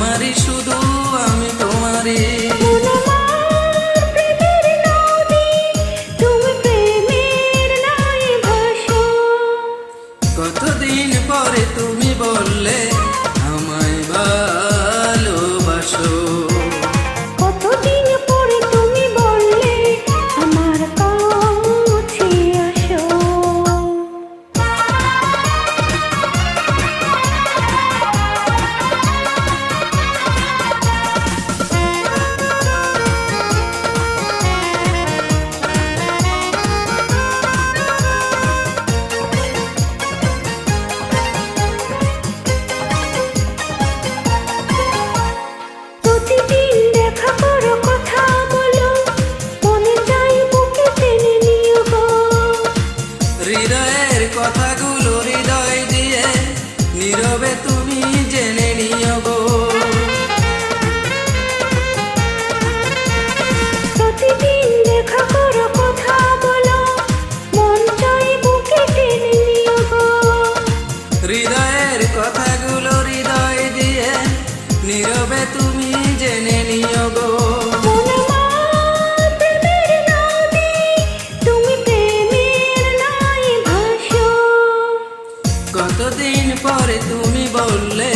tomar হৃদয়ের কথা এতদিন পরে তুমি বললে